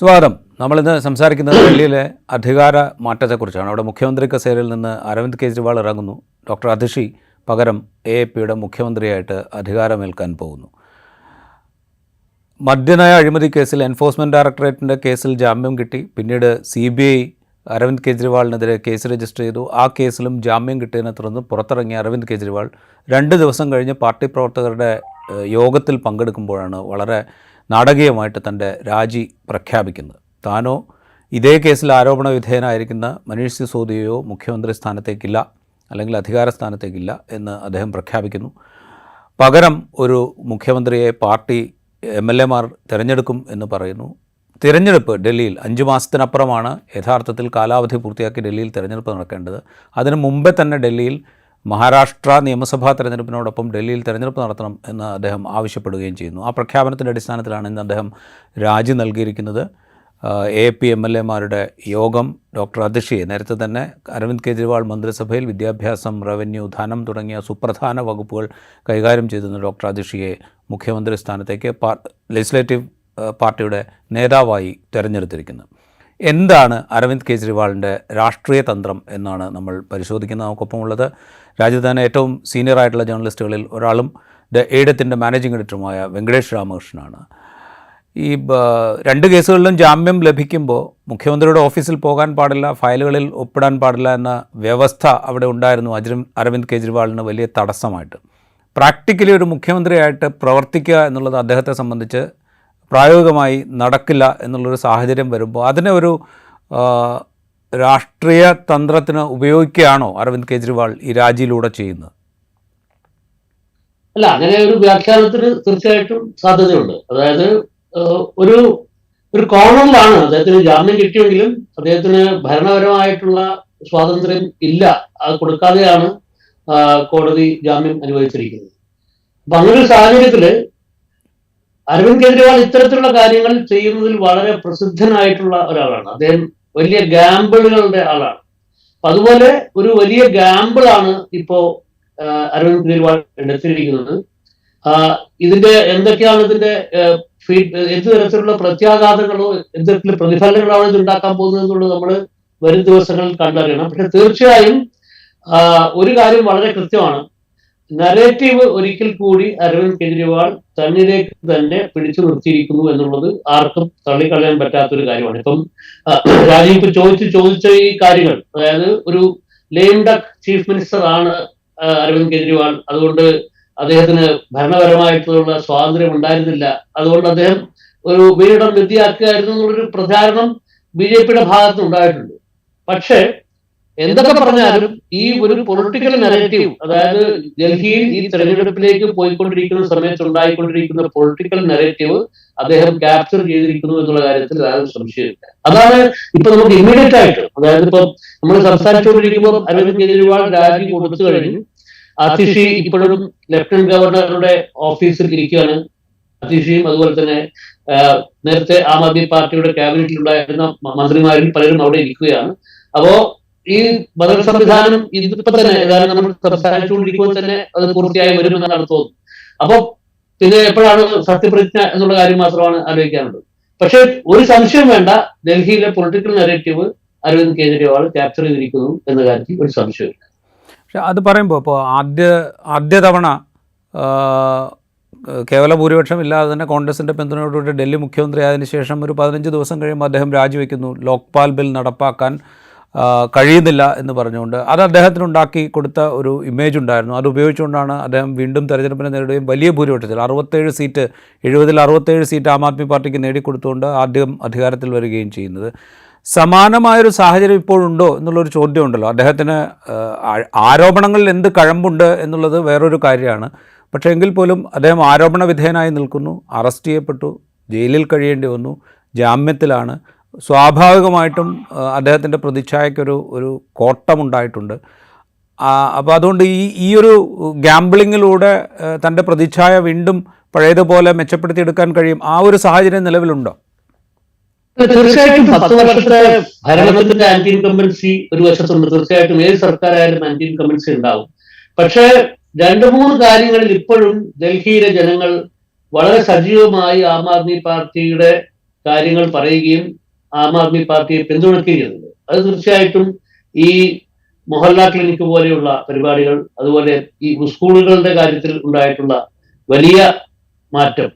സ്വാഗതം. നമ്മളിന്ന് സംസാരിക്കുന്നത് ഡൽഹിയിലെ അധികാര മാറ്റത്തെക്കുറിച്ചാണ്. അവിടെ മുഖ്യമന്ത്രി കസേരയിൽ നിന്ന് അരവിന്ദ് കെജ്രിവാൾ ഇറങ്ങുന്നു. ഡോക്ടർ അതിഷി പകരം എ പിയുടെ മുഖ്യമന്ത്രിയായിട്ട് അധികാരമേൽക്കാൻ പോകുന്നു. മദ്യനയ അഴിമതി കേസിൽ എൻഫോഴ്സ്മെന്റ് ഡയറക്ടറേറ്റിന്റെ കേസിൽ ജാമ്യം കിട്ടി. പിന്നീട് സി ബി ഐ അരവിന്ദ് കെജ്രിവാളിനെതിരെ കേസ് രജിസ്റ്റർ ചെയ്തു. ആ കേസിലും ജാമ്യം കിട്ടിയതിനെ തുടർന്ന് പുറത്തിറങ്ങിയ അരവിന്ദ് കെജ്രിവാൾ രണ്ട് ദിവസം കഴിഞ്ഞ് പാർട്ടി പ്രവർത്തകരുടെ യോഗത്തിൽ പങ്കെടുക്കുമ്പോഴാണ് വളരെ നാടകീയമായിട്ട് തന്റെ രാജി പ്രഖ്യാപിക്കുന്നത്. താനോ ഇതേ കേസിൽ ആരോപണ വിധേയനായിരിക്കുന്ന മനീഷ് സിസോദിയയോ മുഖ്യമന്ത്രി സ്ഥാനത്തേക്കില്ല അല്ലെങ്കിൽ അധികാര സ്ഥാനത്തേക്കില്ല എന്ന് അദ്ദേഹം പ്രഖ്യാപിക്കുന്നു. പകരം ഒരു മുഖ്യമന്ത്രിയെ പാർട്ടി എം എൽ എമാർ തിരഞ്ഞെടുക്കും എന്ന് പറയുന്നു. തിരഞ്ഞെടുപ്പ് ഡൽഹിയിൽ അഞ്ച് മാസത്തിനപ്പുറമാണ് യഥാർത്ഥത്തിൽ കാലാവധി പൂർത്തിയാക്കി ഡൽഹിയിൽ തിരഞ്ഞെടുപ്പ് നടക്കേണ്ടത്. അതിനു മുമ്പേ തന്നെ ഡൽഹിയിൽ മഹാരാഷ്ട്ര നിയമസഭാ തെരഞ്ഞെടുപ്പിനോടൊപ്പം ഡൽഹിയിൽ തെരഞ്ഞെടുപ്പ് നടത്തണം എന്ന് അദ്ദേഹം ആവശ്യപ്പെടുകയും ചെയ്യുന്നു. ആ പ്രഖ്യാപനത്തിന്റെ അടിസ്ഥാനത്തിലാണ് ഇന്ന് അദ്ദേഹം രാജി നൽകിയിരിക്കുന്നത്. എ പി എം എൽ എമാരുടെ യോഗം ഡോക്ടർ അതിഷിയെ. നേരത്തെ തന്നെ അരവിന്ദ് കെജ്രിവാൾ മന്ത്രിസഭയിൽ വിദ്യാഭ്യാസം റവന്യൂ ധനം തുടങ്ങിയ സുപ്രധാന വകുപ്പുകൾ കൈകാര്യം ചെയ്തിരുന്ന ഡോക്ടർ അതിഷിയെ മുഖ്യമന്ത്രി സ്ഥാനത്തേക്ക് ലെജിസ്ലേറ്റീവ് പാർട്ടിയുടെ നേതാവായി തിരഞ്ഞെടുത്തിരിക്കുന്നത് എന്താണ് അരവിന്ദ് കെജ്രിവാളിന്റെ രാഷ്ട്രീയ തന്ത്രം എന്നാണ് നമ്മൾ പരിശോധിക്കുന്നത്. നമുക്കൊപ്പമുള്ളത് രാജ്യത്ത് ഏറ്റവും സീനിയർ ആയിട്ടുള്ള ജേർണലിസ്റ്റുകളിൽ ഒരാളും ദ എയ്ഡത്തിന്റെ മാനേജിംഗ് എഡിറ്ററുമായ വെങ്കടേഷ് രാമകൃഷ്ണനാണ്. ഈ രണ്ട് കേസുകളിലും ജാമ്യം ലഭിക്കുമ്പോൾ മുഖ്യമന്ത്രിയുടെ ഓഫീസിൽ പോകാൻ പാടില്ല ഫയലുകളിൽ ഒപ്പിടാൻ പാടില്ല എന്ന വ്യവസ്ഥ അവിടെ ഉണ്ടായിരുന്നു അജിരം അരവിന്ദ് കെജ്രിവാളിന് വലിയ തടസ്സമായിട്ട്. പ്രാക്ടിക്കലി ഒരു മുഖ്യമന്ത്രിയായിട്ട് പ്രവർത്തിക്കുക എന്നുള്ളത് അദ്ദേഹത്തെ സംബന്ധിച്ച് പ്രായോഗികമായി നടക്കില്ല എന്നുള്ളൊരു സാഹചര്യം വരുമ്പോൾ അതിനെ ഒരു രാഷ്ട്രീയ തന്ത്രത്തിന് ഉപയോഗിക്കുകയാണോ അരവിന്ദ് കെജ്രിവാൾ ഈ രാജിയിലൂടെ ചെയ്യുന്നത്? അല്ല അങ്ങനെ ഒരു വ്യാഖ്യാനത്തിന് തീർച്ചയായിട്ടും സാധ്യതയുണ്ട്. അതായത് ഒരു ഒരു കോർണറിലാണ് അദ്ദേഹത്തിന് ജാമ്യം കിട്ടിയെങ്കിലും അദ്ദേഹത്തിന് ഭരണപരമായിട്ടുള്ള സ്വാതന്ത്ര്യം ഇല്ല. അത് കൊടുക്കാതെയാണ് കോടതി ജാമ്യം അനുവദിച്ചിരിക്കുന്നത്. അപ്പൊ അങ്ങനെ ഒരു സാഹചര്യത്തിൽ അരവിന്ദ് കെജ്രിവാൾ ഇത്തരത്തിലുള്ള കാര്യങ്ങൾ ചെയ്യുന്നതിൽ വളരെ പ്രസിദ്ധനായിട്ടുള്ള ഒരാളാണ്. അദ്ദേഹം വലിയ ഗാമ്പിളുകളുടെ ആളാണ്. അപ്പൊ അതുപോലെ ഒരു വലിയ ഗാമ്പിളാണ് ഇപ്പോ അരവിന്ദ് കെജ്രിവാൾ എടുത്തിരിക്കുന്നത്. ഇതിന്റെ എന്തൊക്കെയാണ് ഇതിന്റെ ഫീഡ് എന്ത് തരത്തിലുള്ള പ്രത്യാഘാതങ്ങളോ എന്ത് തരത്തിലുള്ള പ്രതിഫലനങ്ങളാണ് ഇത് ഉണ്ടാക്കാൻ പോകുന്നത് എന്നുള്ളത് നമ്മൾ വരും ദിവസങ്ങളിൽ കണ്ടറിയണം. പക്ഷെ തീർച്ചയായും ഒരു കാര്യം വളരെ കൃത്യമാണ്. നരേറ്റീവ് ഒരിക്കൽ കൂടി അരവിന്ദ് കെജ്രിവാൾ തന്നിലേക്ക് തന്നെ പിടിച്ചു നിർത്തിയിരിക്കുന്നു എന്നുള്ളത് ആർക്കും തള്ളിക്കളയാൻ പറ്റാത്തൊരു കാര്യമാണ്. ഇപ്പം രാജീവ് ഇപ്പൊ ചോദിച്ച് ചോദിച്ച ഈ കാര്യങ്ങൾ അതായത് ഒരു ലേംഡക് ചീഫ് മിനിസ്റ്റർ ആണ് അരവിന്ദ് കെജ്രിവാൾ. അതുകൊണ്ട് അദ്ദേഹത്തിന് ഭരണപരമായിട്ടുള്ള സ്വാതന്ത്ര്യം ഉണ്ടായിരുന്നില്ല. അതുകൊണ്ട് അദ്ദേഹം ഒരു വീടം വിദ്യയാക്കുകയായിരുന്നു എന്നുള്ളൊരു പ്രചാരണം ബി ജെ പിയുടെ ഭാഗത്ത് ഉണ്ടായിട്ടുണ്ട്. പക്ഷേ എന്തൊക്കെ പറഞ്ഞാലും ഈ ഒരു പൊളിറ്റിക്കൽ നെറേറ്റീവ് അതായത് ഡൽഹിയിൽ ഈ തെരഞ്ഞെടുപ്പിലേക്ക് പോയിക്കൊണ്ടിരിക്കുന്ന സമയത്ത് ഉണ്ടായിക്കൊണ്ടിരിക്കുന്ന പൊളിറ്റിക്കൽ നെറേറ്റീവ് അദ്ദേഹം ക്യാപ്ചർ ചെയ്തിരിക്കുന്നു എന്നുള്ള കാര്യത്തിൽ ആരും സംശയമില്ല അതാണ് ഇപ്പൊ നമുക്ക് ഇമ്മീഡിയറ്റ് ആയിട്ട് അതായത് ഇപ്പൊ നമ്മൾ സംസാരിച്ചുകൊണ്ടിരിക്കുമ്പോൾ അരവിന്ദ് കെജ്രിവാൾ രാജി കൊടുത്തു കഴിഞ്ഞു. അതിഷി ഇപ്പോഴും ലഫ്റ്റനന്റ് ഗവർണറുടെ ഓഫീസിൽ ഇരിക്കുകയാണ്. അതിഷിയും അതുപോലെ തന്നെ നേരത്തെ ആം ആദ്മി പാർട്ടിയുടെ ക്യാബിനറ്റിൽ ഉണ്ടായിരുന്ന മന്ത്രിമാരും പലരും അവിടെ ഇരിക്കുകയാണ്. അപ്പോ ഈ ബദൽ സംവിധാനം ഇതിപ്പോ തന്നെ ഏതായാലും നമ്മൾ സംസാരിച്ചുകൊണ്ടിരിക്കുമ്പോൾ തന്നെ അത് പൂർത്തിയായി വരുമെന്നാണ് തോന്നുന്നത്. അപ്പൊ പിന്നെ എപ്പോഴാണ് സത്യപ്രതിജ്ഞ എന്നുള്ള കാര്യം മാത്രമാണ് ആലോചിക്കാനുള്ളത്. പക്ഷേ ഒരു സംശയം വേണ്ട ഡൽഹിയിലെ political narrative Arvind Kejriwal capture ചെയ്തിരിക്കുന്നു എന്ന കാര്യത്തിൽ ഒരു സംശയമില്ല പക്ഷെ അത് പറയുമ്പോൾ ഇപ്പോൾ ആദ്യ ആദ്യ തവണ കേവല ഭൂരിപക്ഷം ഇല്ലാതെ തന്നെ കോൺഗ്രസിന്റെ പിന്തുണയോടുകൂടി ഡൽഹി മുഖ്യമന്ത്രി ആയതിനു ശേഷം ഒരു പതിനഞ്ച് ദിവസം കഴിയുമ്പോൾ അദ്ദേഹം രാജിവെക്കുന്നു. ലോക്പാൽ ബിൽ നടപ്പാക്കാൻ കഴിയുന്നില്ല എന്ന് പറഞ്ഞുകൊണ്ട് അത് അദ്ദേഹത്തിന് ഉണ്ടാക്കി കൊടുത്ത ഒരു ഇമേജ് ഉണ്ടായിരുന്നു. അത് ഉപയോഗിച്ചുകൊണ്ടാണ് അദ്ദേഹം വീണ്ടും തെരഞ്ഞെടുപ്പിനെ നേടുകയും വലിയ ഭൂരിപക്ഷത്തിൽ അറുപത്തേഴ് സീറ്റ് എഴുപതിൽ അറുപത്തേഴ് സീറ്റ് ആം ആദ്മി പാർട്ടിക്ക് നേടിക്കൊടുത്തുകൊണ്ട് ആദ്യം അധികാരത്തിൽ വരികയും ചെയ്യുന്നത്. സമാനമായൊരു സാഹചര്യം ഇപ്പോഴുണ്ടോ എന്നുള്ളൊരു ചോദ്യം ഉണ്ടല്ലോ അദ്ദേഹത്തിന് ആരോപണങ്ങളിൽ എന്ത് കഴമ്പുണ്ട് എന്നുള്ളത് വേറൊരു കാര്യമാണ്. പക്ഷേ എങ്കിൽ പോലും അദ്ദേഹം ആരോപണ വിധേയനായി നിൽക്കുന്നു. അറസ്റ്റ് ചെയ്യപ്പെട്ടു. ജയിലിൽ കഴിയേണ്ടി വന്നു. ജാമ്യത്തിലാണ്. സ്വാഭാവികമായിട്ടും അദ്ദേഹത്തിന്റെ പ്രതിച്ഛായക്കൊരു ഒരു കോട്ടമുണ്ടായിട്ടുണ്ട്. അപ്പോൾ അതുകൊണ്ട് ഈ ഈ ഒരു ആ, തന്റെ പ്രതിച്ഛായ വീണ്ടും പഴയതുപോലെ മെച്ചപ്പെടുത്തിയെടുക്കാൻ കഴിയും. ആ ഒരു സാഹചര്യം നിലവിലുണ്ടോ? തീർച്ചയായിട്ടും പത്ത് വർഷത്തെ ഭരണത്തിന്റെ ആന്റി ഇൻകമ്പൻസി ഒരു വശത്തുണ്ട്. തീർച്ചയായിട്ടും ഏത് സർക്കാരായാലും ആന്റി ഇൻകമ്പൻസി ഉണ്ടാവും. പക്ഷേ രണ്ടു മൂന്ന് കാര്യങ്ങളിൽ ഇപ്പോഴും ഡൽഹിയിലെ ജനങ്ങൾ വളരെ സജീവമായി ആം ആദ്മി പാർട്ടിയുടെ കാര്യങ്ങൾ പറയുകയും ആം ആദ്മി പാർട്ടിയെ പിന്തുണയ്ക്കുകയും അത് തീർച്ചയായിട്ടും ഈ മൊഹല്ല ക്ലിനിക്ക് പോലെയുള്ള പരിപാടികൾ അതുപോലെ ഈ സ്കൂളുകളുടെ കാര്യത്തിൽ ഉണ്ടായിട്ടുള്ള വലിയ മാറ്റം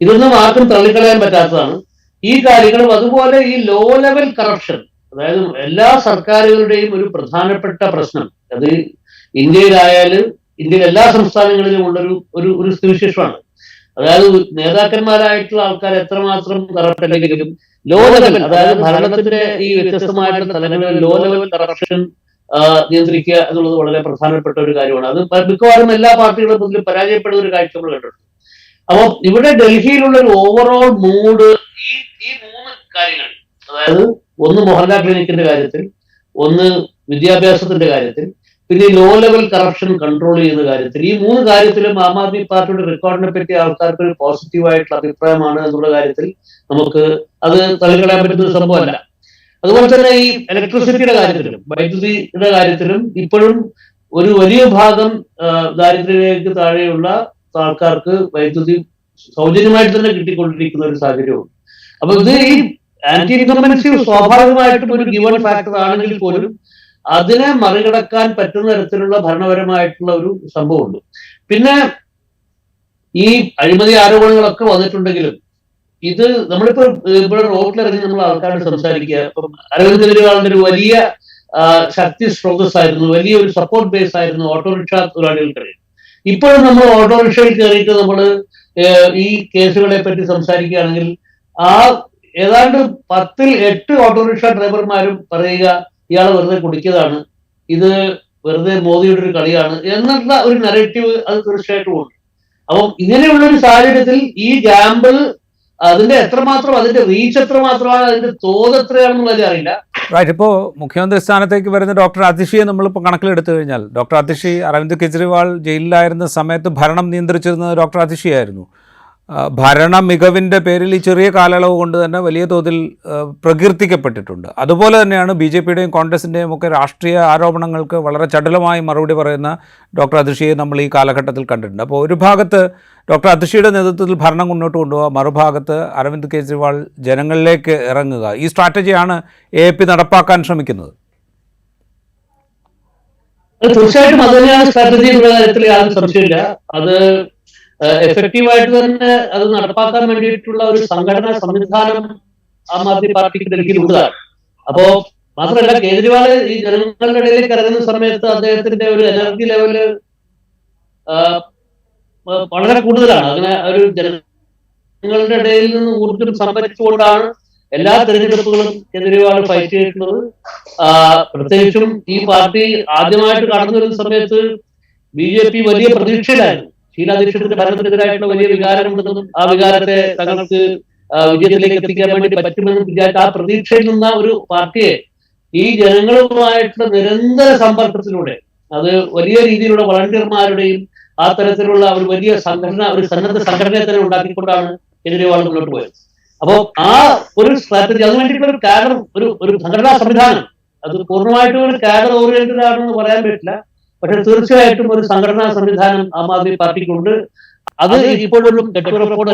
ഇതൊന്നും ആർക്കും തള്ളിക്കളയാൻ പറ്റാത്തതാണ്. ഈ കാര്യങ്ങളും അതുപോലെ ഈ ലോ ലെവൽ കറപ്ഷൻ അതായത് എല്ലാ സർക്കാരുകളുടെയും ഒരു പ്രധാനപ്പെട്ട പ്രശ്നം അത് ഇന്ത്യയിലായാലും ഇന്ത്യയിലെ എല്ലാ സംസ്ഥാനങ്ങളിലും ഉള്ളൊരു ഒരു ഒരു സ്ഥിതിവിശേഷമാണ്. അതായത് നേതാക്കന്മാരായിട്ടുള്ള ആൾക്കാർ എത്രമാത്രം കറപ്റ്റ് അല്ലെങ്കിലും ലോ ലെവൽ അതായത് ഭരണത്തിന്റെ ഈ വ്യത്യസ്തമായിട്ടുള്ള തലങ്ങളിൽ ലോ ലെവൽ കറപ്ഷൻ നിയന്ത്രിക്കുക എന്നുള്ളത് വളരെ പ്രധാനപ്പെട്ട ഒരു കാര്യമാണ്. അത് മിക്കവാറും എല്ലാ പാർട്ടികളും മുന്നിൽ പരാജയപ്പെടുന്ന ഒരു കാഴ്ച നമ്മൾ കണ്ടിട്ടുണ്ട്. അപ്പോൾ ഇവിടെ ഡൽഹിയിലുള്ള ഒരു ഓവറോൾ മൂഡ് ഈ ഈ മൂന്ന് കാര്യങ്ങൾ അതായത് ഒന്ന് മോഹൻലാൽ ക്ലിനിക്കിന്റെ കാര്യത്തിൽ ഒന്ന് വിദ്യാഭ്യാസത്തിന്റെ കാര്യത്തിൽ പിന്നെ ലോ ലെവൽ കറപ്ഷൻ കൺട്രോൾ ചെയ്യുന്ന കാര്യത്തിൽ. ഈ മൂന്ന് കാര്യത്തിലും ആം ആദ്മി പാർട്ടിയുടെ റെക്കോർഡിനെ പറ്റി ആൾക്കാർക്ക് ഒരു പോസിറ്റീവായിട്ടുള്ള അഭിപ്രായമാണ് എന്നുള്ള കാര്യത്തിൽ നമുക്ക് അത് തള്ളിക്കളയാൻ പറ്റുന്ന സംഭവമല്ല. അതുപോലെ തന്നെ ഈ ഇലക്ട്രിസിറ്റിയുടെ കാര്യത്തിലും വൈദ്യുതിയുടെ കാര്യത്തിലും ഇപ്പോഴും ഒരു വലിയ ഭാഗം ദാരിദ്ര്യരേഖയ്ക്ക് താഴെയുള്ള ആൾക്കാർക്ക് വൈദ്യുതി സൗജന്യമായിട്ട് തന്നെ കിട്ടിക്കൊണ്ടിരിക്കുന്ന ഒരു സാഹചര്യമുണ്ട്. അപ്പൊ ഇത് ഈ ആന്റി ഇൻകമ്പൻസി സ്വാഭാവികമായിട്ടും ഒരു ഗിവൺ ഫാക്ടർ ആണെങ്കിൽ പോലും അതിനെ മറികടക്കാൻ പറ്റുന്ന തരത്തിലുള്ള ഭരണപരമായിട്ടുള്ള ഒരു സംഭവമുണ്ട്. പിന്നെ ഈ അഴിമതി ആരോപണങ്ങളൊക്കെ വന്നിട്ടുണ്ടെങ്കിലും ഇത് നമ്മളിപ്പോ ഇവിടെ റോഡിലിറങ്ങി നമ്മൾ ആൾക്കാരോട് സംസാരിക്കുക. ഇപ്പം അരവിന്ദ് കെജ്രിവാളിന്റെ ഒരു വലിയ ശക്തി സ്രോതസ് ആയിരുന്നു വലിയ ഒരു സപ്പോർട്ട് ബേസ് ആയിരുന്നു ഓട്ടോറിക്ഷ തൊഴിലാളികൾക്കിടയിൽ. ഇപ്പോഴും നമ്മൾ ഓട്ടോറിക്ഷയിൽ കയറിയിട്ട് നമ്മൾ ഈ കേസുകളെ പറ്റി സംസാരിക്കുകയാണെങ്കിൽ ആ ഏതാണ്ട് പത്തിൽ എട്ട് ഓട്ടോറിക്ഷ ഡ്രൈവർമാരും പറയുക ഇയാൾ വെറുതെ കുടിക്കതാണ് ഇത് വെറുതെ മോദിയുടെ ഒരു കളിയാണ്. എന്നുള്ള ഒരു നെറേറ്റീവ് അത് തീർച്ചയായിട്ടും ഉണ്ട്. അപ്പം ഇങ്ങനെയുള്ള ഒരു സാഹചര്യത്തിൽ ഈ ഗാമ്പിൾ അതിന്റെ എത്രമാത്രം അതിന്റെ റീച്ച് എത്രമാത്രമാണ് അതിന്റെ തോത് എത്രയാണെന്നുള്ളത് അറിയില്ല. ഇപ്പോൾ മുഖ്യമന്ത്രി സ്ഥാനത്തേക്ക് വരുന്ന ഡോക്ടർ അതിഷിയെ നമ്മളിപ്പോൾ കണക്കിലെടുത്തു കഴിഞ്ഞാൽ ഡോക്ടർ അതിഷി അരവിന്ദ് കെജ്രിവാൾ ജയിലിലായിരുന്ന സമയത്ത് ഭരണം നിയന്ത്രിച്ചിരുന്നത് ഡോക്ടർ അതിഷിയായിരുന്നു ഭരണ മികവിന്റെ പേരിൽ ഈ ചെറിയ കാലയളവ് കൊണ്ട് തന്നെ വലിയ തോതിൽ പ്രകീർത്തിക്കപ്പെട്ടിട്ടുണ്ട്. അതുപോലെ തന്നെയാണ് ബി ജെ പിയുടെയും കോൺഗ്രസിന്റെയും ഒക്കെ രാഷ്ട്രീയ ആരോപണങ്ങൾക്ക് വളരെ ചടുലമായി മറുപടി പറയുന്ന ഡോക്ടർ അതിഷിയെ നമ്മൾ ഈ കാലഘട്ടത്തിൽ കണ്ടിട്ടുണ്ട്. അപ്പോൾ ഒരു ഭാഗത്ത് ഡോക്ടർ അതിഷിയുടെ നേതൃത്വത്തിൽ ഭരണം മുന്നോട്ട് കൊണ്ടുപോകുക മറുഭാഗത്ത് അരവിന്ദ് കെജ്രിവാൾ ജനങ്ങളിലേക്ക് ഇറങ്ങുക. ഈ സ്ട്രാറ്റജിയാണ് എ പി നടപ്പാക്കാൻ ശ്രമിക്കുന്നത്. തീർച്ചയായിട്ടും അത് തന്നെയാണ് സ്ട്രാറ്റജി എന്നുള്ള കാര്യത്തിൽ യാതൊരു സംശയമില്ല അത് എഫക്റ്റീവായിട്ട് തന്നെ അത് നടപ്പാക്കാൻ വേണ്ടിയിട്ടുള്ള ഒരു സംഘടനാ സംവിധാനം ആം ആദ്മി പാർട്ടിക്ക് ഡൽഹിയിൽ ഉള്ളതാണ് അപ്പോ മാത്രമല്ല കേജ്രിവാൾ ഈ ജനങ്ങളുടെ ഇടയിലേക്ക് ഇറങ്ങുന്ന സമയത്ത് അദ്ദേഹത്തിന്റെ ഒരു എനർജി ലെവൽ വളരെ കൂടുതലാണ്. അങ്ങനെ ഒരു ജനങ്ങളുടെ ഇടയിൽ നിന്ന് ഊർജം സംഭരിച്ചുകൊണ്ടാണ് എല്ലാ തെരഞ്ഞെടുപ്പുകളും കേജ്രിവാൾ ഫൈറ്റ് ആ, പ്രത്യേകിച്ചും ഈ പാർട്ടി ആദ്യമായിട്ട് കടന്നു വരുന്ന സമയത്ത് ബി ജെ പി വലിയ പ്രതീക്ഷയിലായിരുന്നു. ഷീലാ ദീക്ഷിതിന്റെ ഭരണത്തിനെതിരായിട്ടുള്ള വലിയ വികാരമുണ്ടെന്നും ആ വികാരത്തെ തങ്ങൾക്ക് വിജയത്തിലേക്ക് എത്തിക്കാൻ വേണ്ടി പറ്റുമെന്നും വിചാരിച്ച ആ പ്രതീക്ഷയിൽ നിന്ന ഒരു പാർട്ടിയെ ഈ ജനങ്ങളുമായിട്ടുള്ള നിരന്തര സമ്പർക്കത്തിലൂടെ അത് വലിയ രീതിയിലുള്ള വളണ്ടിയർമാരുടെയും ആ തരത്തിലുള്ള ഒരു വലിയ സംഘടന ഒരു സന്നദ്ധ സംഘടനയെ തന്നെ ഉണ്ടാക്കിക്കൊണ്ടാണ് കേജ്രിവാൾ മുന്നോട്ട് പോയത്. അപ്പോ ആ ഒരു സ്ട്രാറ്റജി അതിന് വേണ്ടിയിട്ടുള്ള ഒരു കാഡർ ഒരു ഒരു സംഘടനാ സംവിധാനം അത് പൂർണമായിട്ടും ഒരു കാഡർ ഓറിയന്റഡ് ആണെന്ന് പറയാൻ പറ്റില്ല. പക്ഷെ തീർച്ചയായിട്ടും ഒരു സംഘടനാ സംവിധാനം ആം ആദ്മി പാർട്ടിക്കുണ്ട്. അത് ഇപ്പോഴും കെട്ടുറപ്പോടെ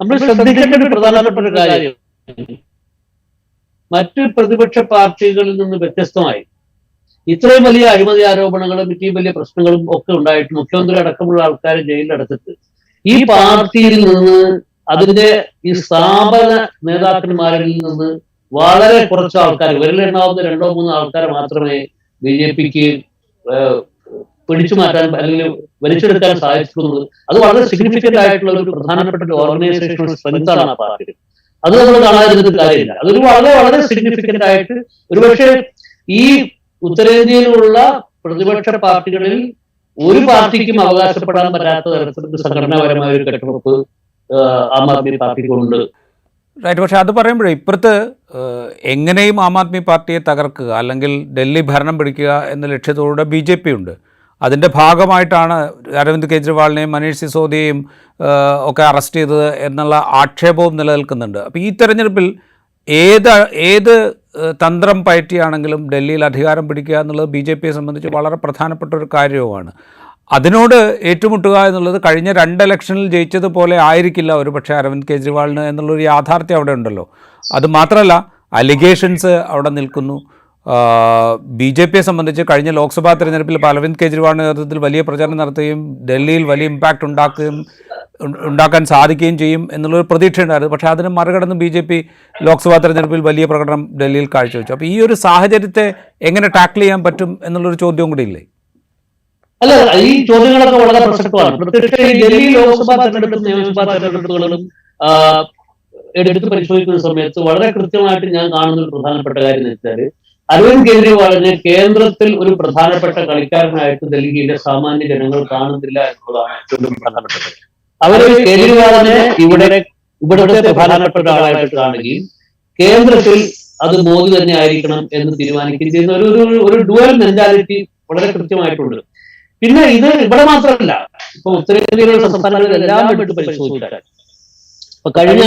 നമ്മൾ ശ്രദ്ധിക്കേണ്ട ഒരു പ്രധാനപ്പെട്ട ഒരു കാര്യം. മറ്റ് പ്രതിപക്ഷ പാർട്ടികളിൽ നിന്ന് വ്യത്യസ്തമായി ഇത്രയും വലിയ അഴിമതി ആരോപണങ്ങളും ഇത്രയും വലിയ പ്രശ്നങ്ങളും ഒക്കെ ഉണ്ടായിട്ട് മുഖ്യമന്ത്രി അടക്കമുള്ള ആൾക്കാരെ ജയിലിലടച്ചിട്ട് ഈ പാർട്ടിയിൽ നിന്ന് അതിന്റെ ഈ സ്ഥാപന നേതാക്കന്മാരിൽ നിന്ന് വളരെ കുറച്ച് ആൾക്കാർ വിരലെണ്ണാവുന്ന രണ്ടോ മൂന്നോ ആൾക്കാർ മാത്രമേ ബി ജെ പിക്ക് പിടിച്ചു മാറ്റാൻ അല്ലെങ്കിൽ വലിച്ചെടുക്കാൻ സാധിച്ചിട്ടുള്ളത്. അത് വളരെ സിഗ്നിഫിക്കന്റ് ആയിട്ടുള്ള ഒരു പ്രധാനപ്പെട്ട ഒരു ഓർഗനൈസേഷണൽ സ്ട്രെങ്ത് ആണ് ആ പാർട്ടി. അത് നമ്മൾ കാണാതിരുന്നിട്ട് കാര്യമില്ല. അതൊരു വളരെ വളരെ സിഗ്നിഫിക്കന്റ് ആയിട്ട് ഒരുപക്ഷെ ഈ ഉത്തരേന്ത്യയിലുള്ള പ്രതിപക്ഷ പാർട്ടികളിൽ ഒരു പാർട്ടിക്കും അവകാശപ്പെടാൻ പറ്റാത്ത തരത്തിലുള്ള സംഘടനാപരമായ ഒരു കെട്ടുറപ്പ് ആം ആദ്മി പാർട്ടിക്കുണ്ട്. റൈറ്റ് പക്ഷേ അത് പറയുമ്പോഴേ ഇപ്പുറത്ത് എങ്ങനെയും ആം ആദ്മി പാർട്ടിയെ തകർക്കുക അല്ലെങ്കിൽ ഡൽഹി ഭരണം പിടിക്കുക എന്ന ലക്ഷ്യത്തോടെ ബി ജെ പി ഉണ്ട്. അതിന്റെ ഭാഗമായിട്ടാണ് അരവിന്ദ് കെജ്രിവാളിനെയും മനീഷ് സിസോദിയെയും ഒക്കെ അറസ്റ്റ് ചെയ്തത് എന്നുള്ള ആക്ഷേപവും നിലനിൽക്കുന്നുണ്ട്. അപ്പോൾ ഈ തെരഞ്ഞെടുപ്പിൽ ഏത് ഏത് തന്ത്രം പയറ്റിയാണെങ്കിലും ഡൽഹിയിൽ അധികാരം പിടിക്കുക എന്നുള്ളത് ബി ജെ പിയെ സംബന്ധിച്ച് വളരെ പ്രധാനപ്പെട്ട ഒരു കാര്യവുമാണ്. അതിനോട് ഏറ്റുമുട്ടുക എന്നുള്ളത് കഴിഞ്ഞ രണ്ട് ഇലക്ഷനിൽ ജയിച്ചതുപോലെ ആയിരിക്കില്ല. ഒരു പക്ഷേ അരവിന്ദ് കെജ്രിവാളിന് എന്നുള്ളൊരു യാഥാർത്ഥ്യം അവിടെ ഉണ്ടല്ലോ. അത് മാത്രമല്ല അലിഗേഷൻസ് അവിടെ നിൽക്കുന്നു. ബി ജെ പിയെ സംബന്ധിച്ച് കഴിഞ്ഞ ലോക്സഭാ തെരഞ്ഞെടുപ്പിൽ അരവിന്ദ് കെജ്രിവാളിന്റെ നേതൃത്വത്തിൽ വലിയ പ്രചാരണം നടത്തുകയും ഡൽഹിയിൽ വലിയ ഇമ്പാക്റ്റ് ഉണ്ടാക്കുകയും ഉണ്ടാക്കാൻ സാധിക്കുകയും ചെയ്യും എന്നുള്ളൊരു പ്രതീക്ഷയുണ്ടായിരുന്നു. പക്ഷേ അതിന് മറികടന്ന് ബി ജെ പി ലോക്സഭാ തെരഞ്ഞെടുപ്പിൽ വലിയ പ്രകടനം ഡൽഹിയിൽ കാഴ്ചവെച്ചു. അപ്പോൾ ഈ ഒരു സാഹചര്യത്തെ എങ്ങനെ ടാക്കിൾ ചെയ്യാൻ പറ്റും എന്നുള്ളൊരു ചോദ്യവും കൂടി ഇല്ലേ? അല്ല ഈ ചോദ്യങ്ങളൊക്കെ വളരെ പ്രസക്തമാണ്. പ്രത്യേകിച്ച് ഈ ഡൽഹി ലോക്സഭാ തെരഞ്ഞെടുപ്പും നിയമസഭാ തെരഞ്ഞെടുപ്പുകളും എടുത്ത് പരിശോധിക്കുന്ന സമയത്ത് വളരെ കൃത്യമായിട്ട് ഞാൻ കാണുന്ന ഒരു പ്രധാനപ്പെട്ട കാര്യം എന്ന് വെച്ചാൽ അരവിന്ദ് കെജ്രിവാളിനെ കേന്ദ്രത്തിൽ ഒരു പ്രധാനപ്പെട്ട കളിക്കാരനായിട്ട് ഡൽഹിയിലെ സാമാന്യ ജനങ്ങൾ കാണുന്നില്ല എന്നുള്ളതാണ് ഏറ്റവും പ്രധാനപ്പെട്ടത് അവർ കേജ്രിവാളിനെ ഇവിടെ ഇവിടുത്തെ പ്രധാനപ്പെട്ട ആളായിട്ട് കാണുകയും കേന്ദ്രത്തിൽ അത് മോദി തന്നെ ആയിരിക്കണം എന്ന് തീരുമാനിക്കുകയും ചെയ്യുന്ന ഒരു- ഒരു ഡുവൽ മെന്റാലിറ്റി വളരെ കൃത്യമായിട്ടുണ്ട്. പിന്നെ ഇത് ഇവിടെ മാത്രമല്ല. ഇപ്പൊ ഉത്തരേന്ത്യയിലുള്ള സംസ്ഥാനങ്ങളിൽ എല്ലാം പരിശോധിച്ചാൽ. ഇപ്പൊ കഴിഞ്ഞ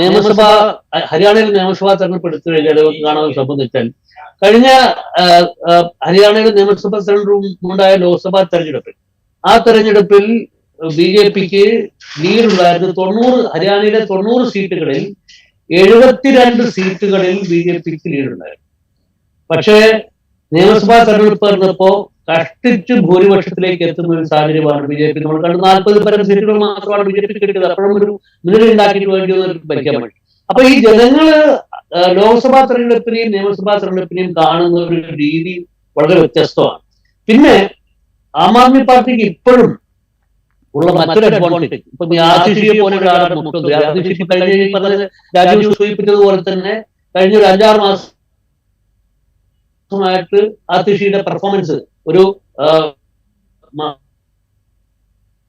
നിയമസഭാ ഹരിയാനയിൽ നിയമസഭാ തെരഞ്ഞെടുപ്പ് എടുത്തു കഴിഞ്ഞാൽ കാണാൻ സംബന്ധിച്ചാൽ കഴിഞ്ഞ ഹരിയാനയിലെ നിയമസഭാ തെരഞ്ഞെടുപ്പ് ഉണ്ടായ ലോക്സഭാ തെരഞ്ഞെടുപ്പിൽ. ആ തെരഞ്ഞെടുപ്പിൽ ബി ജെ പിക്ക് ലീഡ് ഉണ്ടായിരുന്നു തൊണ്ണൂറ് ഹരിയാനയിലെ തൊണ്ണൂറ് സീറ്റുകളിൽ എഴുപത്തിരണ്ട് സീറ്റുകളിൽ ബി ജെ പിക്ക് ലീഡ് ഉണ്ടായിരുന്നു പക്ഷേ നിയമസഭാ തെരഞ്ഞെടുപ്പ് നടന്നപ്പോ കഷ്ടിച്ച് ഭൂരിപക്ഷത്തിലേക്ക് എത്തുന്ന ഒരു സാഹചര്യമാണ് ബി ജെ പി. നമ്മൾ കണ്ടു നാൽപ്പത് പരം സീറ്റുകൾ മാത്രമാണ് ബി ജെ പി കിട്ടിയത്. അപ്പോഴും ഒരു മുന്നണി ഉണ്ടാക്കിയിട്ട് വേണ്ടി വന്നൊരു ഭരിക്കാൻ വേണ്ടി അപ്പൊ ഈ ജനങ്ങൾ ലോക്സഭാ തെരഞ്ഞെടുപ്പിനെയും നിയമസഭാ തെരഞ്ഞെടുപ്പിനെയും കാണുന്ന ഒരു രീതി വളരെ വ്യത്യസ്തമാണ്. പിന്നെ ആം ആദ്മി പാർട്ടിക്ക് ഇപ്പോഴും ഉള്ള മറ്റൊരു അഡ്വാന്റേജ് ഇപ്പൊ പോലെ കഴിഞ്ഞ രാജീവ് സൂചിപ്പിച്ചതുപോലെ തന്നെ കഴിഞ്ഞ ഒരു അഞ്ചാറ് മാസമായിട്ട് ആതിഷിയുടെ പെർഫോമൻസ് ഒരു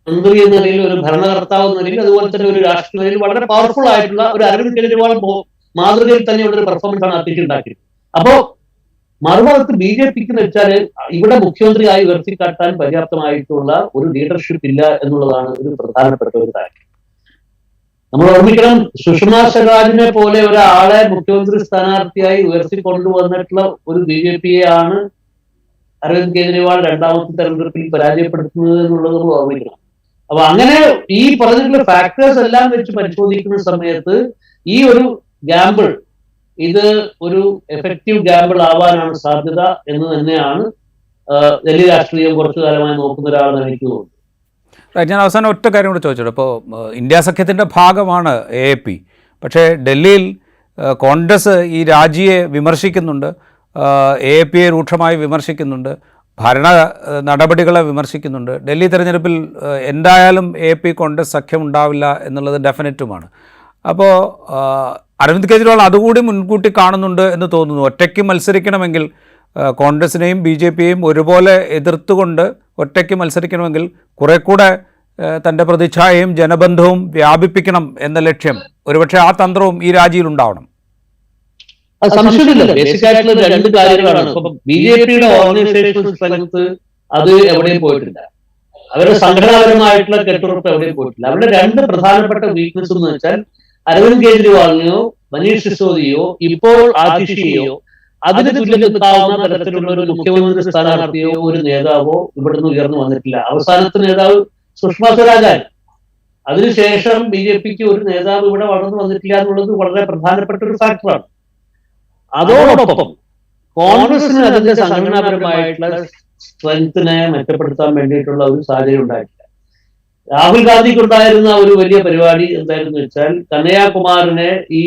മന്ത്രി എന്ന നിലയിൽ ഒരു ഭരണകർത്താവ് എന്ന നിലയിൽ അതുപോലെ തന്നെ ഒരു രാഷ്ട്രീയ നിലയിൽ വളരെ പവർഫുൾ ആയിട്ടുള്ള ഒരു അരവിന്ദ് കെജ്രിവാൾ മാതൃകയിൽ തന്നെയുള്ള ഒരു പെർഫോമൻസ് ആണ് അത്തിക്ക് ഉണ്ടാക്കിയത് അപ്പോ മറുഭാഗത്ത് ബി ജെ പിക്ക് എന്ന് വെച്ചാൽ ഇവിടെ മുഖ്യമന്ത്രിയായി ഉയർത്തിക്കാട്ടാൻ പര്യാപ്തമായിട്ടുള്ള ഒരു ലീഡർഷിപ്പ് ഇല്ല എന്നുള്ളതാണ് ഒരു പ്രധാനപ്പെട്ട ഒരു കാര്യം. നമ്മൾ ഓർമ്മിക്കണം സുഷമ സ്വരാജിനെ പോലെ ഒരാളെ മുഖ്യമന്ത്രി സ്ഥാനാർത്ഥിയായി ഉയർത്തി കൊണ്ടുവന്നിട്ടുള്ള ഒരു ബി ജെ പിയെ ആണ് അരവിന്ദ് കെജ്രിവാൾ രണ്ടാമത്തെ തെരഞ്ഞെടുപ്പിൽ പരാജയപ്പെടുത്തുന്നത് എന്നുള്ളത് നമ്മൾ ഓർമ്മിക്കണം. അപ്പൊ അങ്ങനെ ഈ പറഞ്ഞിട്ടുള്ള ഫാക്ടേഴ്സ് എല്ലാം വെച്ച് പരിശോധിക്കുന്ന സമയത്ത് ഈ ഒരു ഗാമ്പിൾ ഇത് ഒരു എഫക്റ്റീവ് ഗാമ്പിൾ ആവാനാണ് സാധ്യത എന്ന് തന്നെയാണ് ഡൽഹി രാഷ്ട്രീയം കുറച്ചു കാലമായി നോക്കുന്ന ഒരാളെന്ന് എനിക്ക് തോന്നുന്നു. ഞാൻ അവസാനം ഒറ്റ കാര്യം കൂടെ ചോദിച്ചോളൂ ഇപ്പോൾ ഇന്ത്യ സഖ്യത്തിന്റെ ഭാഗമാണ് എ എ പി പക്ഷേ ഡൽഹിയിൽ കോൺഗ്രസ് ഈ രാജിയെ വിമർശിക്കുന്നുണ്ട്. എ എ പിയെ രൂക്ഷമായി വിമർശിക്കുന്നുണ്ട്. ഭരണ നടപടികളെ വിമർശിക്കുന്നുണ്ട്. ഡൽഹി തെരഞ്ഞെടുപ്പിൽ എന്തായാലും എ പി കോൺഗ്രസ് സഖ്യം ഉണ്ടാവില്ല എന്നുള്ളത് ഡെഫിനറ്റുമാണ്. അപ്പോൾ അരവിന്ദ് കെജ്രിവാൾ അതുകൂടി മുൻകൂട്ടി കാണുന്നുണ്ട് എന്ന് തോന്നുന്നു. ഒറ്റയ്ക്ക് മത്സരിക്കണമെങ്കിൽ കോൺഗ്രസിനെയും ബി ജെ പിയെയും ഒരുപോലെ എതിർത്തുകൊണ്ട് ഒറ്റയ്ക്ക് മത്സരിക്കണമെങ്കിൽ കുറെ കൂടെ തന്റെ പ്രതിച്ഛായയും ജനബന്ധവും വ്യാപിപ്പിക്കണം എന്ന ലക്ഷ്യം. ഒരുപക്ഷെ ആ തന്ത്രവും ഈ അത് സംശയമില്ല. ബേസിക് ആയിട്ടുള്ള രണ്ട് കാര്യങ്ങളാണ്. ഇപ്പൊ ബി ജെ പിയുടെ ഓർഗനൈസേഷൻ സ്ട്രെങ്ത് അത് എവിടെയും പോയിട്ടില്ല. അവരുടെ സംഘടനാപരമായിട്ടുള്ള കെട്ടുറപ്പ് എവിടെയും പോയിട്ടില്ല. അവരുടെ രണ്ട് പ്രധാനപ്പെട്ട വീക്ക്നെസ് എന്ന് വെച്ചാൽ അരവിന്ദ് കെജ്രിവാളിനെയോ മനീഷ് സിസോദിയോ ഇപ്പോൾ ആതിഷിയെയോ അതിന് തുല്യത്താവുന്ന തരത്തിലുള്ള ഒരു മുഖ്യമന്ത്രി സ്ഥാനാർത്ഥിയോ ഒരു നേതാവോ ഇവിടുന്ന് ഉയർന്നു വന്നിട്ടില്ല. അവസാനത്തെ നേതാവ് സുഷമ സ്വരാജാണ് അതിനുശേഷം ബി ജെ പിക്ക് ഒരു നേതാവ് ഇവിടെ വളർന്നു വന്നിട്ടില്ല എന്നുള്ളത് വളരെ പ്രധാനപ്പെട്ട ഒരു ഫാക്ടറാണ് അതോടൊപ്പം കോൺഗ്രസിന് അതിന്റെ സംഘടനാപരമായിട്ടുള്ള സ്ട്രെങ്ത്തിനെ മെച്ചപ്പെടുത്താൻ വേണ്ടിയിട്ടുള്ള ഒരു സാഹചര്യം ഉണ്ടായിട്ടില്ല. രാഹുൽ ഗാന്ധിക്ക് ഉണ്ടായിരുന്ന ഒരു വലിയ പരിപാടി എന്തായിരുന്നു വെച്ചാൽ കനയ്യകുമാറിനെ ഈ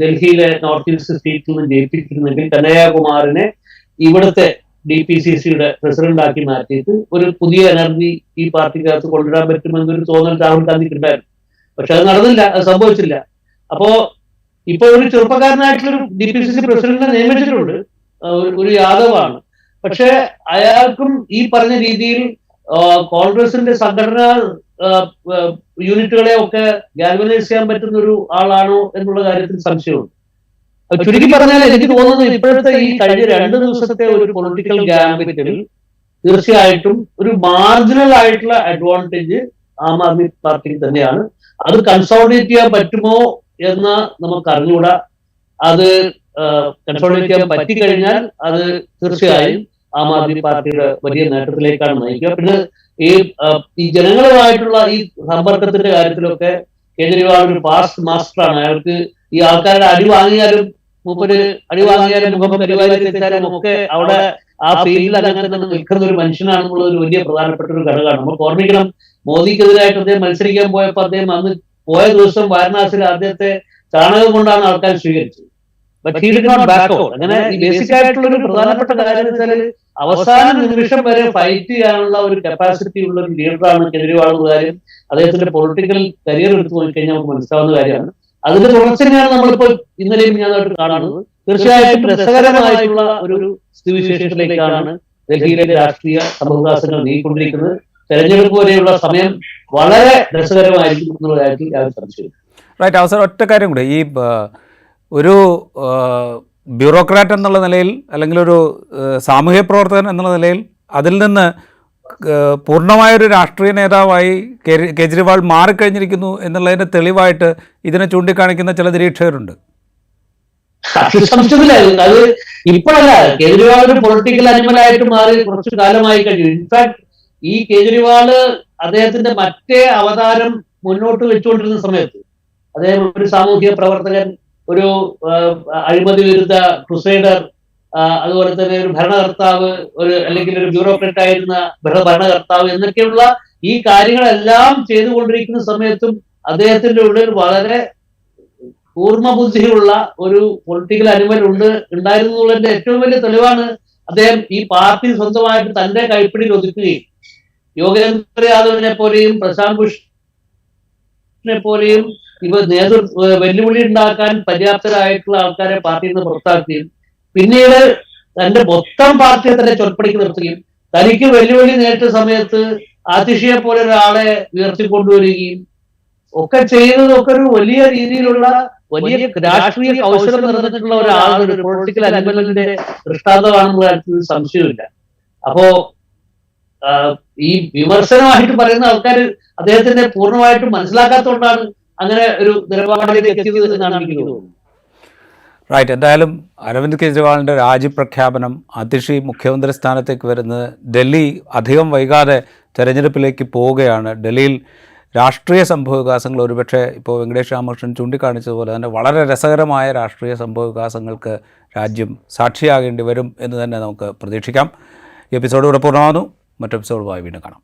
ഡൽഹിയിലെ നോർത്ത് ഈസ്റ്റ് സീറ്റിൽ നിന്ന് ജയിപ്പിച്ചിരുന്നെങ്കിൽ കനയ്യകുമാറിനെ ഇവിടുത്തെ ഡി പി സി സിയുടെ പ്രസിഡന്റ് ആക്കി മാറ്റിയിട്ട് ഒരു പുതിയ എനർജി ഈ പാർട്ടിക്കകത്ത് കൊണ്ടുവരാൻ പറ്റുമെന്നൊരു തോന്നൽ രാഹുൽ ഗാന്ധിക്ക് ഉണ്ടായിരുന്നു. പക്ഷെ അത് നടന്നില്ല അത് സംഭവിച്ചില്ല. അപ്പോ ഇപ്പൊ ഒരു ചെറുപ്പക്കാരനായിട്ടുള്ള ഒരു ഡി പി സി സി പ്രസിഡന്റിനെ നിയമിച്ചിട്ടുണ്ട്. ഒരു- യാദവാണ്. പക്ഷെ അയാൾക്കും ഈ പറഞ്ഞ രീതിയിൽ കോൺഗ്രസിന്റെ സംഘടനാ യൂണിറ്റുകളെ ഒക്കെ ഗാൽവനൈസ് ചെയ്യാൻ പറ്റുന്ന ഒരു ആളാണോ എന്നുള്ള കാര്യത്തിൽ സംശയമുണ്ട്. ചുരുക്കി പറഞ്ഞാൽ എനിക്ക് തോന്നുന്നത് ഇപ്പോഴത്തെ ഈ കഴിഞ്ഞ രണ്ട് ദിവസത്തെ ഒരു പൊളിറ്റിക്കൽ ഗാംബിറ്റിൽ തീർച്ചയായിട്ടും ഒരു മാർജിനൽ ആയിട്ടുള്ള അഡ്വാന്റേജ് ആം ആദ്മി പാർട്ടിക്ക് തന്നെയാണ്. അത് കൺസോളിഡേറ്റ് ചെയ്യാൻ പറ്റുമോ എന്ന് നമുക്ക് അറിഞ്ഞുകൂടാ. അത് കൺട്രോൾ ചെയ്യാൻ പറ്റിക്കഴിഞ്ഞാൽ അത് തീർച്ചയായും ആം ആദ്മി പാർട്ടിയുടെ വലിയ നേട്ടത്തിലേക്കാണ് നയിക്കുക. പിന്നെ ഈ ഈ ജനങ്ങളുമായിട്ടുള്ള ഈ സമ്പർക്കത്തിന്റെ കാര്യത്തിലൊക്കെ കേജ്രിവാൾ ഒരു പാസ്റ്റ് മാസ്റ്ററാണ് അയാൾക്ക് ഈ ആൾക്കാരുടെ അടി വാങ്ങിയാലും മൂപ്പര് അടി വാങ്ങിയാലും മുഖം പരിപാലിച്ചാലും ഒക്കെ അവിടെ ആ ഫീൽഡിൽ അങ്ങനെ തന്നെ നിൽക്കുന്ന ഒരു മനുഷ്യനാണെന്നുള്ള ഒരു വലിയ പ്രധാനപ്പെട്ട ഒരു ഘടകമാണ്. നമ്മൾ ഓർമ്മിക്കണം മോദിക്കെതിരായിട്ട് അദ്ദേഹം മത്സരിക്കാൻ പോയപ്പോൾ അദ്ദേഹം അന്ന് പോയ ദിവസം വാരണാസിയിൽ ആദ്യത്തെ ചാണകം കൊണ്ടാണ് ആൾക്കാർ സ്വീകരിച്ചത്. അങ്ങനെ ബേസിക് ആയിട്ടുള്ള ഒരു പ്രധാനപ്പെട്ട കാര്യം വെച്ചാൽ അവസാന നിമിഷം വരെ ഫൈറ്റ് ചെയ്യാനുള്ള ഒരു കപ്പാസിറ്റി ഉള്ള ഒരു ലീഡറാണ് കെജ്രിവാൾ എന്ന കാര്യം അദ്ദേഹത്തിന്റെ പൊളിറ്റിക്കൽ കരിയർ എടുത്ത് നോക്കിക്കഴിഞ്ഞാൽ നമുക്ക് മനസ്സിലാവുന്ന കാര്യമാണ്. അതിന്റെ തുടർച്ചയാണ് നമ്മളിപ്പോ നമ്മളിപ്പോൾ ഇന്നലെയും ഞാനായിട്ട് കാണുന്നത്. തീർച്ചയായിട്ടും രസകരമായിട്ടുള്ള ഒരു സ്ഥിതിവിശേഷത്തിലേക്കാണ് ഡൽഹിയിലെ രാഷ്ട്രീയ സംഭവവികാസങ്ങൾ നീങ്ങിക്കൊണ്ടിരിക്കുന്നത്. തെരഞ്ഞെടുപ്പ് വരെയുള്ള സമയം വളരെ രസകരമായിരിക്കും എന്നുള്ള കാര്യത്തിൽ ഞാൻ സംശയം റൈറ്റ് അവസരം ഒറ്റ കാര്യം കൂടെ. ഈ ഒരു ബ്യൂറോക്രാറ്റ് എന്നുള്ള നിലയിൽ അല്ലെങ്കിൽ ഒരു സാമൂഹ്യ പ്രവർത്തകൻ എന്നുള്ള നിലയിൽ അതിൽ നിന്ന് പൂർണമായൊരു രാഷ്ട്രീയ നേതാവായി കേജ്രിവാൾ മാറിക്കഴിഞ്ഞിരിക്കുന്നു എന്നുള്ളതിന്റെ തെളിവായിട്ട് ഇതിനെ ചൂണ്ടിക്കാണിക്കുന്ന ചില നിരീക്ഷകരുണ്ട്. സംശയമില്ല അത് ഇപ്പോഴല്ല. കേജ്രിവാൾ ഒരു പൊളിറ്റിക്കൽ അനിമലായിട്ട് മാറി കുറച്ചു കാലമായി കഴിഞ്ഞു. ഇൻഫാക്ട് ഈ കേജ്രിവാൾ അദ്ദേഹത്തിന്റെ മറ്റേ അവതാരം മുന്നോട്ട് വെച്ചുകൊണ്ടിരുന്ന സമയത്ത് അദ്ദേഹം ഒരു സാമൂഹിക പ്രവർത്തകൻ ഒരു അഴിമതി വിരുദ്ധ ക്രുസൈഡർ അതുപോലെ തന്നെ ഒരു ഭരണകർത്താവ് ഒരു അല്ലെങ്കിൽ ഒരു ബ്യൂറോക്രാറ്റ് ആയിരുന്ന ഭരണ- ഭരണകർത്താവ് എന്നൊക്കെയുള്ള ഈ കാര്യങ്ങളെല്ലാം ചെയ്തുകൊണ്ടിരിക്കുന്ന സമയത്തും അദ്ദേഹത്തിന്റെ ഉള്ളിൽ വളരെ പൂർണ ബുദ്ധിയുള്ള ഒരു പൊളിറ്റിക്കൽ അനിമൽ ഉണ്ട് ഉണ്ടായിരുന്നുള്ളതിന്റെ ഏറ്റവും വലിയ തെളിവാണ് അദ്ദേഹം ഈ പാർട്ടി സ്വന്തമായിട്ട് തന്റെ കൈപ്പിടിയിൽ ഒതുക്കുകയും യോഗേന്ദ്ര യാദവിനെ പോലെയും പ്രശാന്ത് ഭൂഷണിനെ പോലെയും ഇവ നേതൃ വെല്ലുവിളി ഉണ്ടാക്കാൻ പര്യാപ്തരായിട്ടുള്ള ആൾക്കാരെ പാർട്ടിയിൽ നിന്ന് പുറത്താക്കുകയും പിന്നീട് തന്റെ മൊത്തം പാർട്ടിയെ തന്നെ ചൊൽപ്പടിക്ക് നിർത്തുകയും തനിക്ക് വെല്ലുവിളി നേരിട്ട സമയത്ത് ആതിഷിയെ പോലെ ഒരാളെ ഉയർത്തിക്കൊണ്ടുവരികയും ഒക്കെ ചെയ്യുന്നതൊക്കെ ഒരു വലിയ രീതിയിലുള്ള വലിയ രാഷ്ട്രീയ കൗശലം നിറഞ്ഞിട്ടുള്ള ഒരാളുടെ ഒരു പൊളിറ്റിക്കൽ അനിമലിന്റെ ദൃഷ്ടാന്തമാണെന്ന് കാര്യത്തിൽ സംശയമില്ല. അപ്പോ ഈ വിമർശനമായിട്ട് പറയുന്ന ആൾക്കാർ അദ്ദേഹത്തിന്റെ പൂർണമായിട്ട് മനസ്സിലാക്കാത്തതുകൊണ്ടാണ് അങ്ങനെ ഒരു നിലപാടിലേക്ക് എത്തിയത് എന്നാണ് എനിക്ക് തോന്നുന്നത്. റൈറ്റ് എന്തായാലും അരവിന്ദ് കെജ്രിവാളിന്റെ രാജിപ്രഖ്യാപനം അതിഷി മുഖ്യമന്ത്രി സ്ഥാനത്തേക്ക് വരുന്നത് ഡൽഹി അധികം വൈകാതെ തെരഞ്ഞെടുപ്പിലേക്ക് പോവുകയാണ്. ഡൽഹിയിൽ രാഷ്ട്രീയ സംഭവവികാസങ്ങൾ ഒരുപക്ഷെ ഇപ്പോൾ വെങ്കടേഷ് രാമകൃഷ്ണൻ ചൂണ്ടിക്കാണിച്ചതുപോലെ തന്നെ വളരെ രസകരമായ രാഷ്ട്രീയ സംഭവവികാസങ്ങൾക്ക് രാജ്യം സാക്ഷിയാകേണ്ടി വരും എന്ന് തന്നെ നമുക്ക് പ്രതീക്ഷിക്കാം. ഈ എപ്പിസോഡ് ഇവിടെ പൂർണമാകുന്നു. മറ്റു എപ്പിസോഡുമായി വീണ്ടും കാണാം